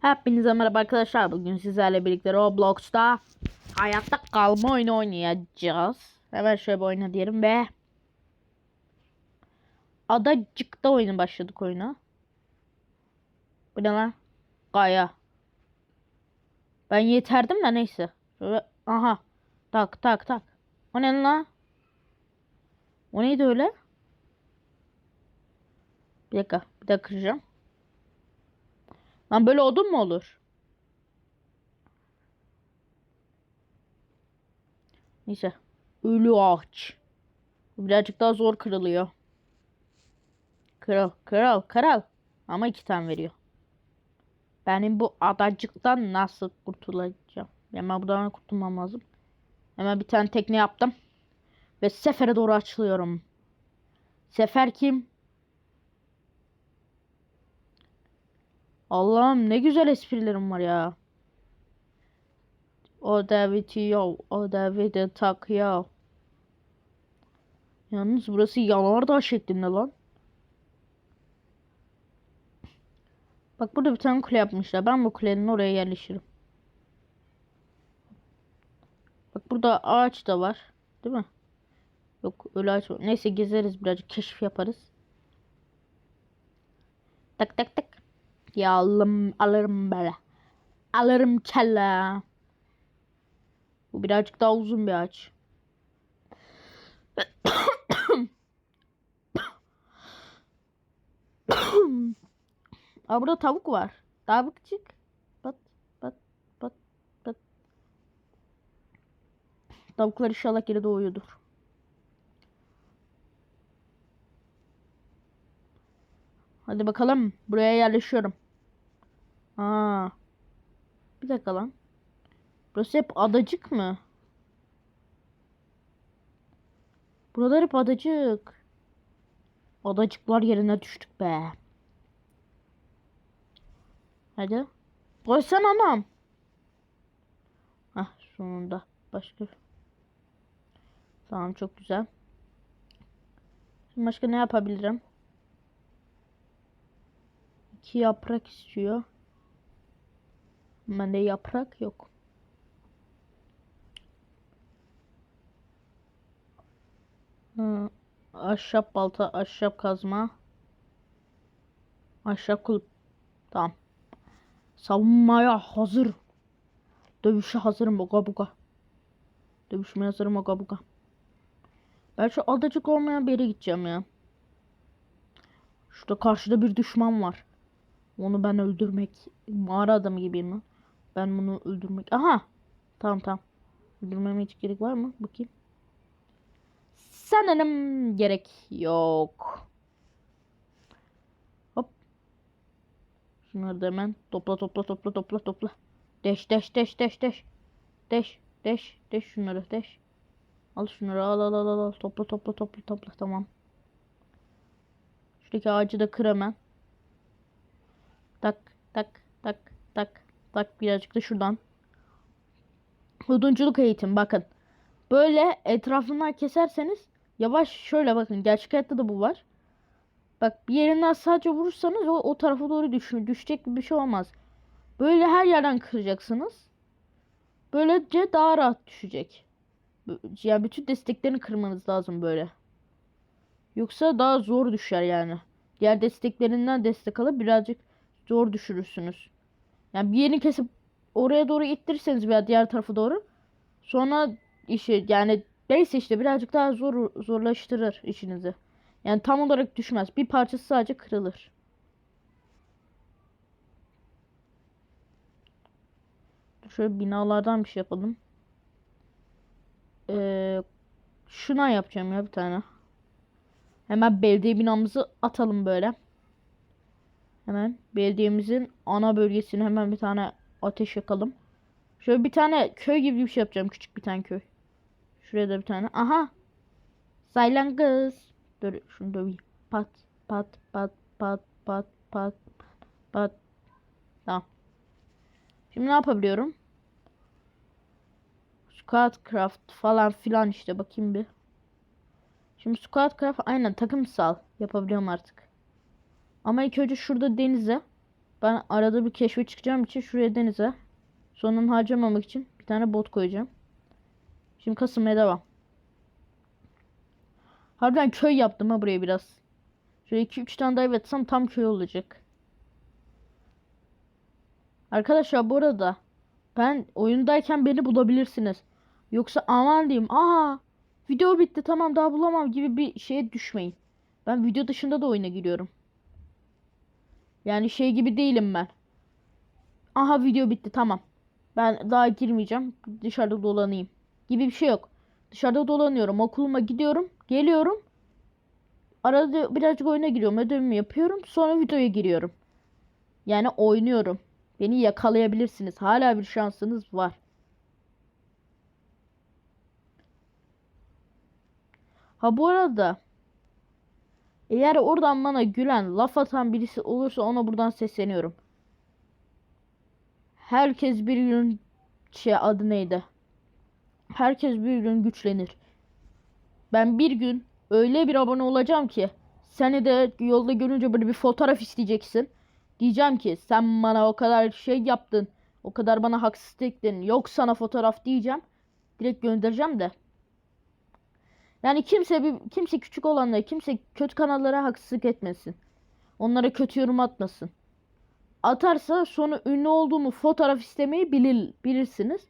Hepinize merhaba arkadaşlar. Bugün sizlerle birlikte Roblox'ta hayatta kalma oyunu oynayacağız. Hemen şöyle bir oyna diyelim ve Adacık'ta oyunu başladık oyuna. Bu ne lan? Kaya. Ben yeterdim de neyse. Şöyle aha. Tak tak tak. O ne lan? O neydi öyle? Bir dakika. Bir dakika kıracağım. Lan böyle odun mu olur? Neyse. Ölü ağaç. Birazcık daha zor kırılıyor. Kral, kral, kral. Ama iki tane veriyor. Benim bu adacıktan nasıl kurtulacağım? Hemen buradan kurtulmam lazım. Hemen bir tane tekne yaptım. Ve sefere doğru açılıyorum. Sefer kim? Allah'ım ne güzel esprilerim var ya. O da bitiyor. O da video takıyor. Yalnız burası yanardağ şeklinde lan. Bak burada bir tane kule yapmışlar. Ben bu kulenin oraya yerleşirim. Bak burada ağaç da var. Değil mi? Yok öyle ağaç var. Neyse gezeriz birazcık keşif yaparız. Tak tak tak. Ya alırım, alırım böyle. Alırım kelle. Bu birazcık daha uzun bir ağaç. Aa, burada tavuk var. Tavukçuk. Bat bat bat bat. Tavuklar inşallah geri doğuyordur. Hadi bakalım. Buraya yerleşiyorum. Aa. Bir dakika lan. Burası hep adacık mı? Buralar hep adacık. Adacıklar yerine düştük be. Hadi. Koysan anam. Hah sonunda. Başka. Tamam çok güzel. Şimdi başka ne yapabilirim? İki yaprak istiyor. Bende yaprak yok. Hı, ahşap balta, ahşap kazma. Ahşap kulüp. Tamam. Savunmaya hazır. Dövüşe hazırım boga boga. Dövüşmeye hazırım boga boga. Ben şu adacık olmayan bir yere gideceğim ya. Şurada karşıda bir düşman var. Onu ben öldürmek. Mağara adamı gibiyim lan. Ben bunu öldürmek. Aha. Tamam tamam. Öldürmeme hiç gerek var mı? Bakayım. Sanırım gerek yok. Hop. Şunları da hemen topla topla topla topla topla. Deş deş deş deş deş. Deş deş deş şunları deş. Al şunları al al al al. Topla topla topla topla tamam. Şuradaki ağacı da kır hemen. Tak tak tak tak tak birazcık da şuradan. Odunculuk eğitim bakın. Böyle etrafından keserseniz yavaş şöyle bakın gerçek hayatta da bu var. Bak bir yerinden sadece vurursanız o, o tarafa doğru düş, düşecek bir şey olmaz. Böyle her yerden kıracaksınız. Böylece daha rahat düşecek. Yani bütün desteklerini kırmanız lazım böyle. Yoksa daha zor düşer yani. Diğer desteklerinden destek alıp birazcık zor düşürürsünüz. Yani bir yerini kesip oraya doğru ittirirseniz veya diğer tarafa doğru sonra işi yani neyse işte birazcık daha zor zorlaştırır işinizi. Yani tam olarak düşmez. Bir parçası sadece kırılır. Şöyle binalardan bir şey yapalım. Ee, şuna yapacağım ya bir tane. Hemen belediye binamızı atalım böyle. Hemen belediyemizin ana bölgesine hemen bir tane ateş yakalım. Şöyle bir tane köy gibi bir şey yapacağım. Küçük bir tane köy. Şuraya da bir tane. Aha. Saylan kız. Dur şunu döveyim. Pat pat pat pat pat pat pat. Tamam. Şimdi ne yapabiliyorum? Squadcraft falan filan işte bakayım bir. Şimdi Squadcraft aynen takımsal yapabiliyorum artık. Ama ilk önce şurada denize Ben arada bir keşfe çıkacağım için şuraya denize sonunu harcamamak için bir tane bot koyacağım. Şimdi kasılmaya devam. Harbiden köy yaptım ha buraya biraz. Şöyle 2-3 tane daha etsem tam köy olacak. Arkadaşlar bu arada ben oyundayken beni bulabilirsiniz. Yoksa aman diyeyim. Aa video bitti tamam daha bulamam gibi bir şeye düşmeyin. Ben video dışında da oyuna giriyorum. Yani şey gibi değilim ben. Aha video bitti tamam. Ben daha girmeyeceğim. Dışarıda dolanayım. Gibi bir şey yok. Dışarıda dolanıyorum. Okuluma gidiyorum. Geliyorum. Arada birazcık oyuna giriyorum. Ödevimi yapıyorum. Sonra videoya giriyorum. Yani oynuyorum. Beni yakalayabilirsiniz. Hala bir şansınız var. Ha bu arada eğer oradan bana gülen, laf atan birisi olursa ona buradan sesleniyorum. Herkes bir gün şey adı neydi? Herkes bir gün güçlenir. Ben bir gün öyle bir abone olacağım ki seni de yolda görünce böyle bir fotoğraf isteyeceksin. Diyeceğim ki sen bana o kadar şey yaptın. O kadar bana haksızlık ettin. Yok sana fotoğraf diyeceğim. Direkt göndereceğim de. Yani kimse bir kimse küçük olanlara, kimse kötü kanallara haksızlık etmesin. Onlara kötü yorum atmasın. Atarsa sonra ünlü olduğumu fotoğraf istemeyi bilir, bilirsiniz.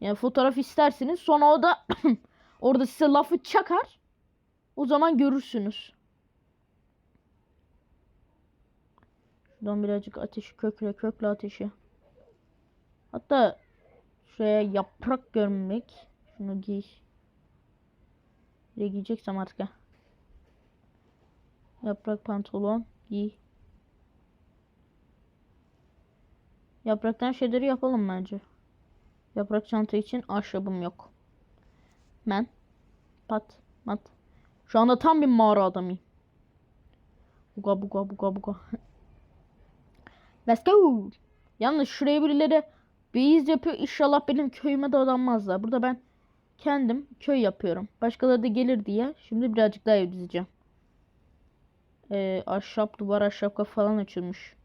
Yani fotoğraf istersiniz. Sonra o da orada size lafı çakar. O zaman görürsünüz. Şuradan birazcık ateşi kökle kökle ateşi. Hatta şuraya yaprak görmek. Şunu giy. Ne giyeceksem artık ha. Yaprak pantolon giy. Yapraktan şeyleri yapalım bence. Yaprak çanta için ahşabım yok. Ben pat mat. Şu anda tam bir mağara adamıyım. Buga buga buga buga. Let's go. Yalnız şuraya birileri beyaz yapıyor. İnşallah benim köyüme dadanmazlar. Burada ben kendim köy yapıyorum. Başkaları da gelir diye. Şimdi birazcık daha ev dizeceğim. Ee, ahşap duvar ahşap falan açılmış.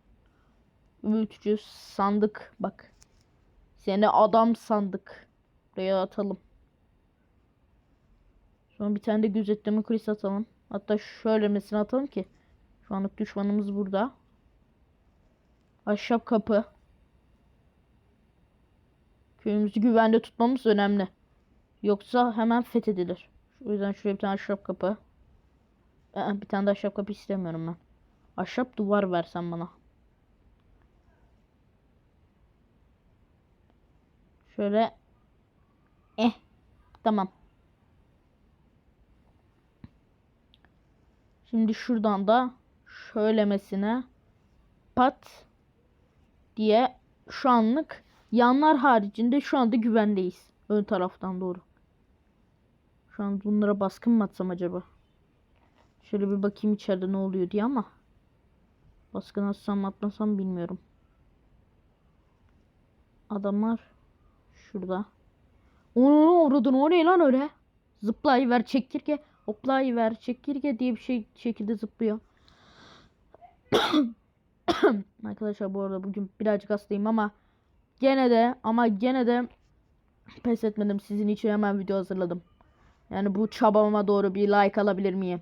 Büyütücü sandık bak. Seni adam sandık. Buraya atalım. Sonra bir tane de gözetleme kulesi atalım. Hatta şöylemesine atalım ki. Şu anlık düşmanımız burada. Ahşap kapı. Köyümüzü güvende tutmamız önemli. Yoksa hemen fethedilir. O yüzden şuraya bir tane ahşap kapı. Ee, bir tane de ahşap kapı istemiyorum ben. Ahşap duvar versen bana. Şöyle. Eh. Tamam. Şimdi şuradan da şöylemesine pat diye şu anlık yanlar haricinde şu anda güvendeyiz. Ön taraftan doğru. Şu an bunlara baskın mı atsam acaba? Şöyle bir bakayım içeride ne oluyor diye ama. Baskın atsam atmasam bilmiyorum. Adamlar şurada. Onu uğradın o ne lan öyle? Zıplayıver çekirge. Hoplayıver çekirge diye bir şey şekilde zıplıyor. Arkadaşlar bu arada bugün birazcık hastayım ama gene de ama gene de pes etmedim. Sizin için hemen video hazırladım. Yani bu çabama doğru bir like alabilir miyim?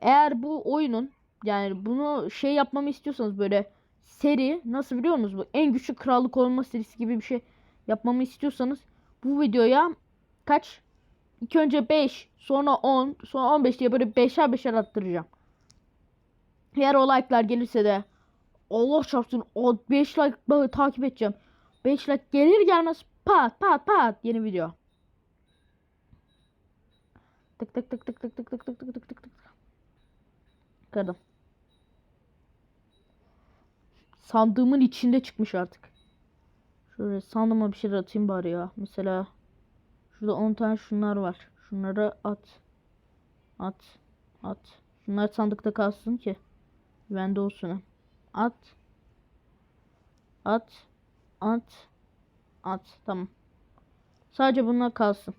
Eğer bu oyunun yani bunu şey yapmamı istiyorsanız böyle seri nasıl biliyor musunuz? Bu en güçlü krallık olma serisi gibi bir şey yapmamı istiyorsanız bu videoya kaç? İlk önce 5 sonra 10 sonra 15 diye böyle 5'er 5'er attıracağım. Eğer o like'lar gelirse de Allah çarpsın o 5 like takip edeceğim. 5 like gelir gelmez pat pat pat yeni video. Tık tık tık tık tık tık tık tık tık tık tık tık. Kırdım. Sandığımın içinde çıkmış artık. Şöyle sandığıma bir şeyler atayım bari ya. Mesela şurada 10 tane şunlar var. Şunları at. At. At. Şunlar sandıkta kalsın ki. Güvende olsun. At. At. At. At. Tamam. Sadece bunlar kalsın.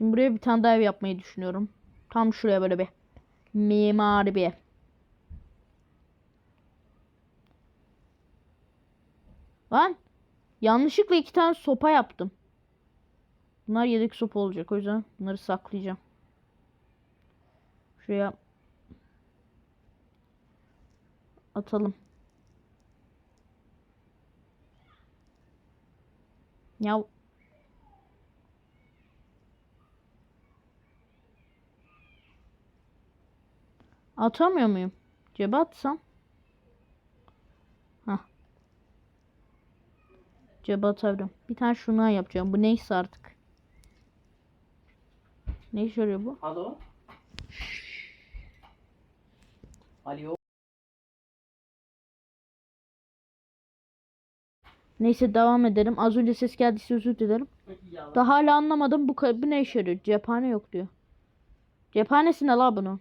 Şimdi buraya bir tane daha ev yapmayı düşünüyorum. Tam şuraya böyle bir mimari bir. Lan yanlışlıkla iki tane sopa yaptım. Bunlar yedek sopa olacak. O yüzden bunları saklayacağım. Şuraya atalım. Ya Atamıyor muyum? Cebe atsam. Hah. Cebe atabilirim. Bir tane şundan yapacağım. Bu neyse artık. Ne işe yarıyor bu? Alo. Alo. Neyse devam edelim. Az önce ses geldiyse özür dilerim. Daha hala anlamadım. Bu, bu ne işe yarıyor? Cephane yok diyor. Cephanesi ne la bunun?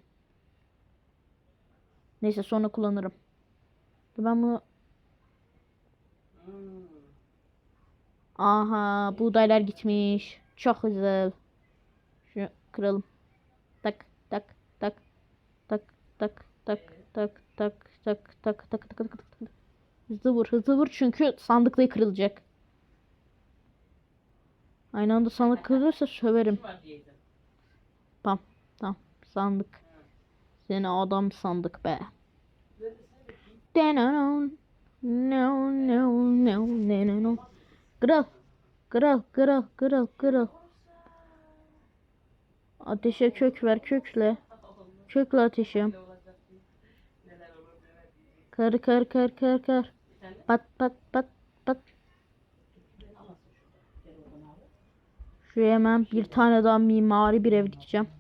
Neyse sonra kullanırım. Ben bunu... Hmm. Aha buğdaylar gitmiş. Çok güzel. Şunu kıralım. Tak tak tak tak tak tak tak tak tak tak tak tak tak tak Hızlı vur hızlı vur çünkü sandıkta kırılacak. Aynı anda sandık kırılırsa söverim. Tamam tamam sandık. Seni adam sandık be. No no no no no no. Kral. Kral kral kral kral. Ateşe kök ver kökle. Kökle ateşim. Kar kar kar kar kar. Pat pat pat pat. Şuraya hemen bir tane daha mimari bir ev dikeceğim.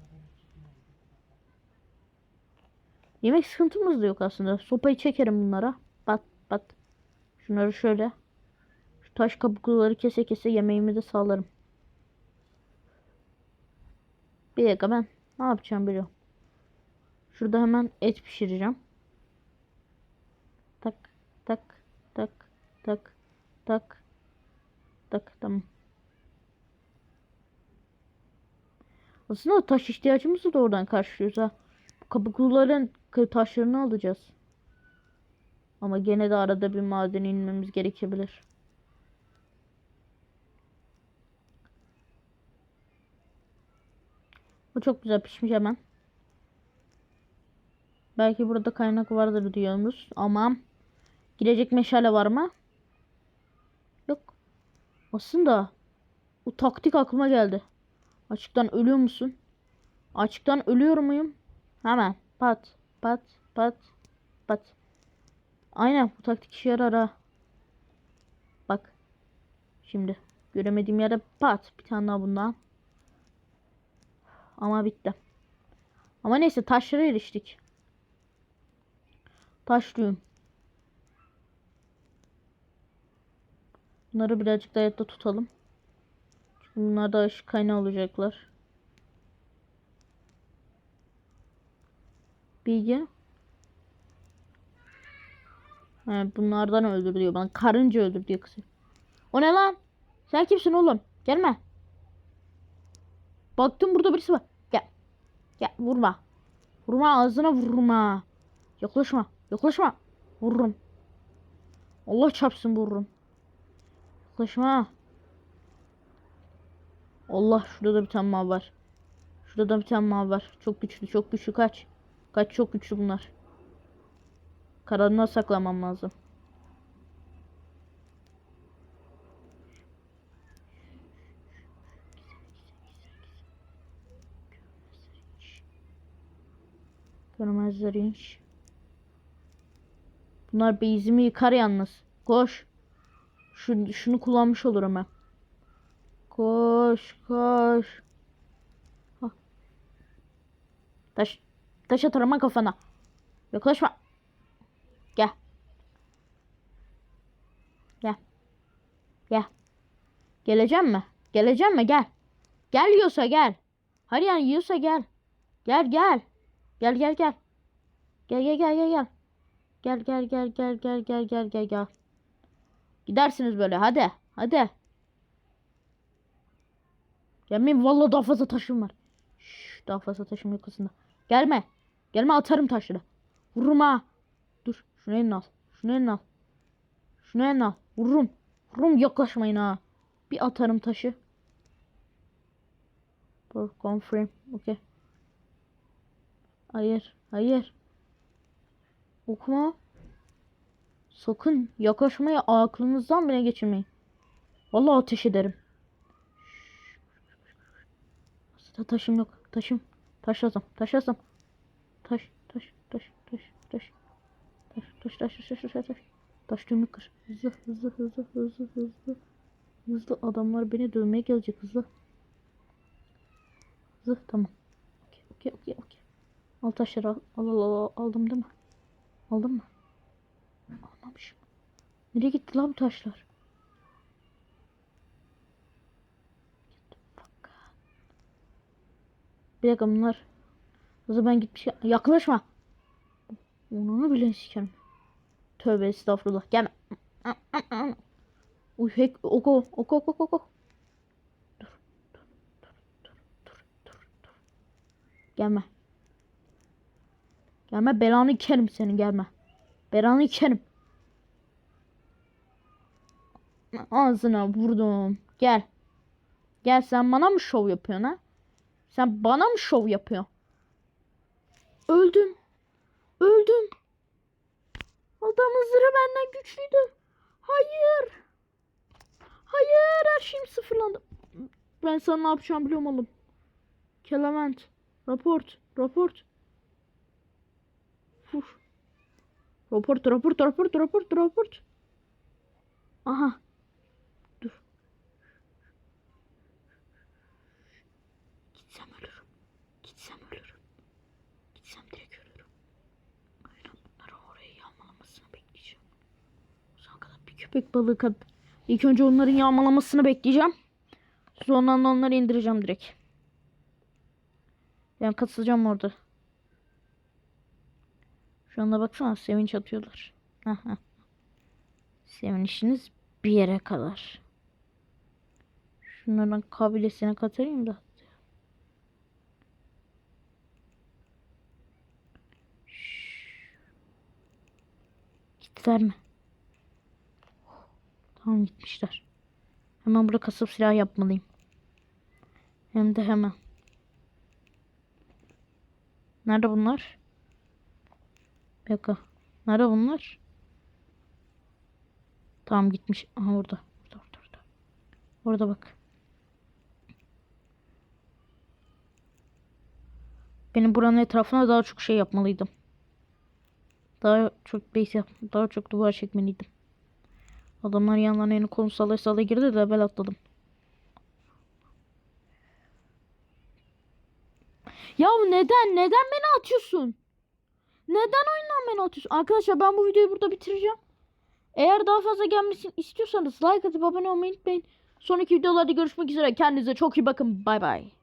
Yemek sıkıntımız da yok aslında. Sopayı çekerim bunlara. Pat pat. Şunları şöyle. Şu taş kabukluları kese kese yemeğimi de sağlarım. Bir dakika ben ne yapacağım biliyorum. Şurada hemen et pişireceğim. Tak tak tak tak tak tak tamam. Aslında taş ihtiyacımızı da oradan karşılıyoruz ha. Bu kabukluların k- taşlarını alacağız. Ama gene de arada bir madene inmemiz gerekebilir. Bu çok güzel pişmiş hemen. Belki burada kaynak vardır diyoruz ama girecek meşale var mı? Yok. Aslında o taktik aklıma geldi. Açıktan ölüyor musun? Açıktan ölüyor muyum? Hemen pat pat pat pat. Aynen bu taktik işe yarar ha. Bak. Şimdi göremediğim yere pat bir tane daha bundan. Ama bitti. Ama neyse taşlara eriştik. Taşlıyorum. Bunları birazcık da tutalım. Çünkü bunlar da ışık kaynağı olacaklar. Bilgi. He, bunlardan öldür diyor bana. Karınca öldür diyor kızı. O ne lan? Sen kimsin oğlum? Gelme. Baktım burada birisi var. Gel. Gel vurma. Vurma ağzına vurma. Yaklaşma. Yaklaşma. Vururum. Allah çarpsın vururum. Yaklaşma. Allah şurada da bir tane mavi var. Şurada da bir tane mavi var. Çok güçlü çok güçlü kaç. Kaç çok güçlü bunlar. Karanlığa saklamam lazım. Görmezler inş. Bunlar bezimi yıkar yalnız. Koş. Şu, şunu kullanmış olurum ben. Koş koş. Hah. Taş. Taş atarım ha kafana. Yaklaşma. Gel. Gel. Gel. Geleceğim mi? Geleceğim mi? Gel. Gel yiyorsa gel. Hadi yani yiyorsa gel. Gel gel. Gel gel gel. Gel gel gel gel gel. Gel gel gel gel gel gel gel gel gel. Gidersiniz böyle hadi. Hadi. Gelmeyin vallahi daha fazla taşım var. Şş, daha fazla taşım yok aslında. Gelme. Gelme atarım taşları. Vururum ha. Dur şunu eline al. Şunu eline al. Şunu eline al. Vururum. Rum yaklaşmayın ha. Bir atarım taşı. Dur confirm. Okey. Hayır. Hayır. Okuma. Sakın yaklaşmaya aklınızdan bile geçirmeyin. Vallahi ateş ederim. Aslında taşım yok. Taşım. Taş lazım. Taş, taş, taş, taş, taş. Taş, taş, taş, taş, taş, taş. Taş, taş dönük kır. Hızlı, hızlı, hızlı, hızlı, hızlı. Hızlı adamlar beni dövmeye gelecek hızlı. Hızlı tamam. Okey, okey, okey, okey. Al taşları al. Al, al, al. Aldım değil mi? Aldım mı? Almamışım. Nereye gitti lan bu taşlar? Bir dakika bunlar Hızlı ben gitmiş. Yaklaşma. Onu bile sikerim. Tövbe estağfurullah. Gelme. Uy hek oko oko oko oko. Dur. Dur. Dur. Dur. Dur. Dur. Dur. Gelme. Gelme belanı ikerim senin gelme. Belanı ikerim. Ağzına vurdum. Gel. Gel sen bana mı şov yapıyorsun ha? Sen bana mı şov yapıyorsun? Öldüm. Öldüm. Adamın zırhı benden güçlüydü. Hayır. Hayır her şeyim sıfırlandı. Ben sana ne yapacağım biliyorum oğlum. Kelement. Raport. Raport. Raport, raport, raport, raport, raport. Aha. Dur. Gitsem ölürüm. Gitsem ölürüm. Gitsem direkt ölürüm. Aynen bunları oraya yağmalamasını bekleyeceğim. O zamana kadar bir köpek balığı kap. İlk önce onların yağmalamasını bekleyeceğim. Sonra onları indireceğim direkt. Ben katılacağım orada. Şu anda baksana sevinç atıyorlar. Aha. Sevinişiniz bir yere kadar. Şunların kabilesine katayım da. Şşş. Mi? Tamam gitmişler. Hemen burada kasıp silah yapmalıyım. Hem de hemen. Nerede bunlar? Bir. Nerede bunlar? Tamam gitmiş. Aha orada. Orada orada orada. Orada bak. Benim buranın etrafına daha çok şey yapmalıydım. Daha çok base yap, daha çok duvar çekmeliydim. Adamlar yanlarına yeni konu sallaya sallaya girdi de ben atladım. Ya neden? Neden beni atıyorsun? Neden oyundan beni atıyorsun? Arkadaşlar ben bu videoyu burada bitireceğim. Eğer daha fazla gelmesini istiyorsanız like atıp abone olmayı unutmayın. Sonraki videolarda görüşmek üzere. Kendinize çok iyi bakın. Bay bay.